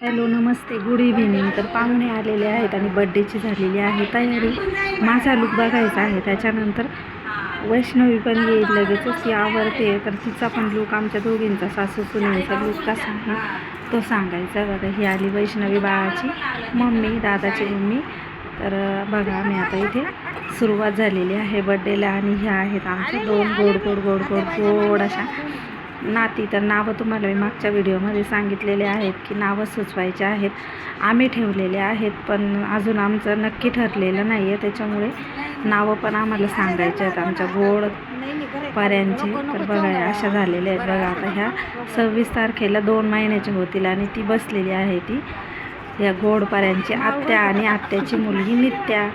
Hello नमस्ते good evening. तर पाहुणे आलेले आहेत आणि बड्डेची झालेली आहे तयारी. माझा लुक बघायचा आहे. त्याच्यानंतर वैष्णवी पण येईल लगेचच. ती आवडते तर तिचा पण लुक आमच्या दोघींचा सासू सुनेचा लुक कसा आहे तो सांगायचा. बघा ही आली वैष्णवी बाळाची मम्मी दादाची मम्मी. तर बघा आम्ही आता इथे सुरुवात झालेली आहे बड्डेला आणि ह्या आहेत आमच्या दोन गोड गोड गोड गोड गोड अशा नाती तर नावं तुम्हाला मी मागच्या व्हिडिओमध्ये सांगितलेले आहेत की नावं सुचवायचे आहेत. आम्ही ठेवलेले आहेत पण अजून आमचं नक्की ठरलेलं नाही आहे त्याच्यामुळे नावं पण आम्हाला सांगायचे आहेत. आमच्या गोड पर्यांचे तर बघा अशा झालेल्या आहेत. बघा आता ह्या सव्वीस तारखेला दोन महिन्याच्या होतील आणि ती बसलेली आहे ती. या गोड पर्यांची आत्या आणि आत्याची मुलगी नित्या.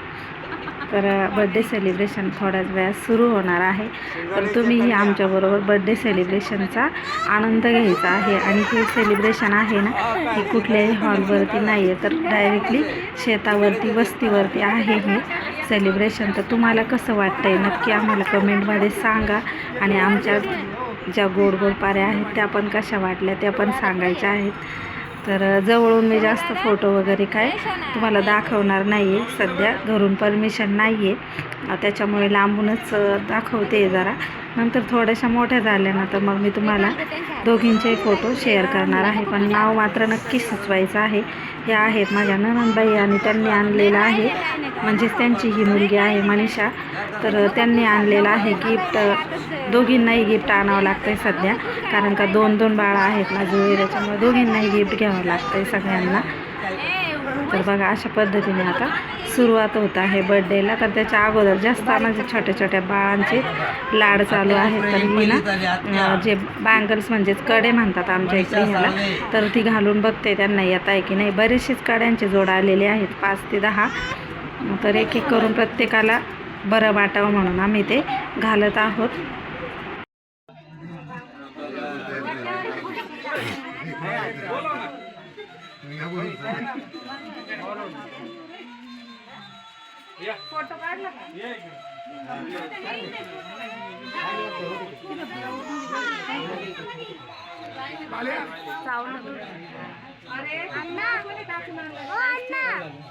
तर बड्डे सेलिब्रेशन थोड्याच वेळात सुरू होणार आहे. तर तुम्हीही आमच्याबरोबर बड्डे सेलिब्रेशनचा आनंद घ्यायचा आहे. आणि हे सेलिब्रेशन आहे ना हे कुठल्याही हॉलवरती नाही आहे तर डायरेक्टली शेतावरती वस्तीवरती आहे हे सेलिब्रेशन तर तुम्हाला कसं वाटतं आहे नक्की आम्हाला कमेंटमध्ये सांगा. आणि आमच्या ज्या गोड गोड पाऱ्या आहेत त्या पण कशा वाटल्या त्या पण सांगायच्या आहेत. तर जवळून मी जास्त फोटो वगैरे काय तुम्हाला दाखवणार नाही आहे सध्या घरून परमिशन नाही आहे त्याच्यामुळे लांबूनच दाखवते जरा. नंतर थोड्याशा मोठ्या झाल्या ना तर मग मी तुम्हाला दोघींचे फोटो शेअर करणार आहे. पण नाव मात्र नक्की सुचवायचं आहे. हे आहेत माझ्या ननंदबाई आणि त्यांनी आणलेलं आहे. म्हणजेच त्यांची ही मुलगी आहे मनीषा. तर त्यांनी आणलेलं आहे गिफ्ट दोघींनाही गिफ्ट आणावं लागतं आहे सध्या. कारण का दोन दोन बाळं आहेत ना त्याच्यामुळे दोघींनाही गिफ्ट घ्यावं लागतं आहे सगळ्यांना. तर बघा अशा पद्धतीने आता सुरुवात होत आहे बड्डेला तर त्याच्या अगोदर जास्त म्हणजे छोट्या छोट्या बाळांचे लाड चालू आहेत. तर मी ना जे बँगल्स म्हणजेच कडे म्हणतात आमच्या इकडे ह्याला तर ती घालून बघते त्यांना येत आहे की नाही. बरेचसेच कड्यांचे जोड आलेले आहेत पाच ते दहा. तर एक एक करून प्रत्येकाला बरं वाटावं म्हणून आम्ही ते घालत आहोत.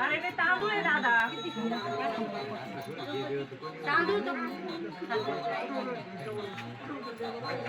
अरे ते तांदूळ आहे दादा. तांदूळ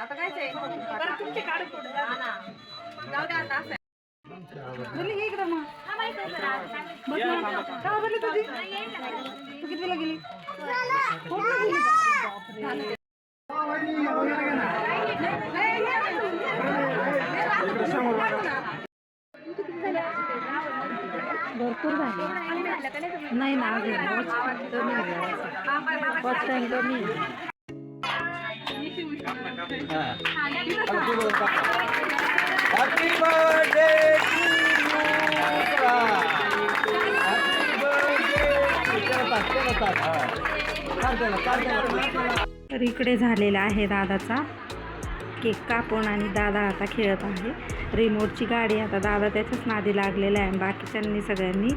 आता काय परत तुमचे काढ जाऊ द्या आता असं. बोलली की इकडं मग. बस ना. का बोलली तुझी? तू कितीला गेली? कोणला गेली? भरपूर झाले. नाही ना अजून. फर्स्ट टाइम कमी हॅपी बर्थडे तर इकडे झालेला आहे दादाचा केक कापून आणि दादा आता खेळत आहे. रिमोटची गाडी आता दादा त्याच्याच नादी लागलेला आहे बाकीच्यांनी सगळ्यांनी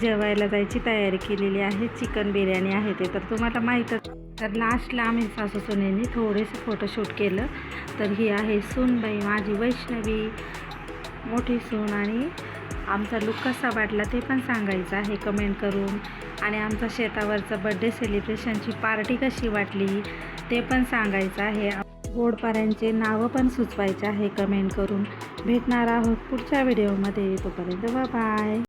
जेवायला जायची तयारी केलेली आहे. चिकन बिर्याणी आहे ते. तर तुम्हाला माहीतच तर लास्टला आम्ही सासू सुनेनी थोडेसे फोटोशूट केलं. तर ही आहे सूनबाई माझी वैष्णवी मोठी सून आणि आमचा लुक कसा वाटला ते पण सांगायचं आहे कमेंट करून. आणि आमचा शेतावरचं बड्डे सेलिब्रेशनची पार्टी कशी वाटली ते पण सांगायचं आहे. गोडपाऱ्यांचे नावं पण सुचवायचे आहे कमेंट करून. भेटणार आहोत पुढच्या व्हिडिओमध्ये तोपर्यंत बाय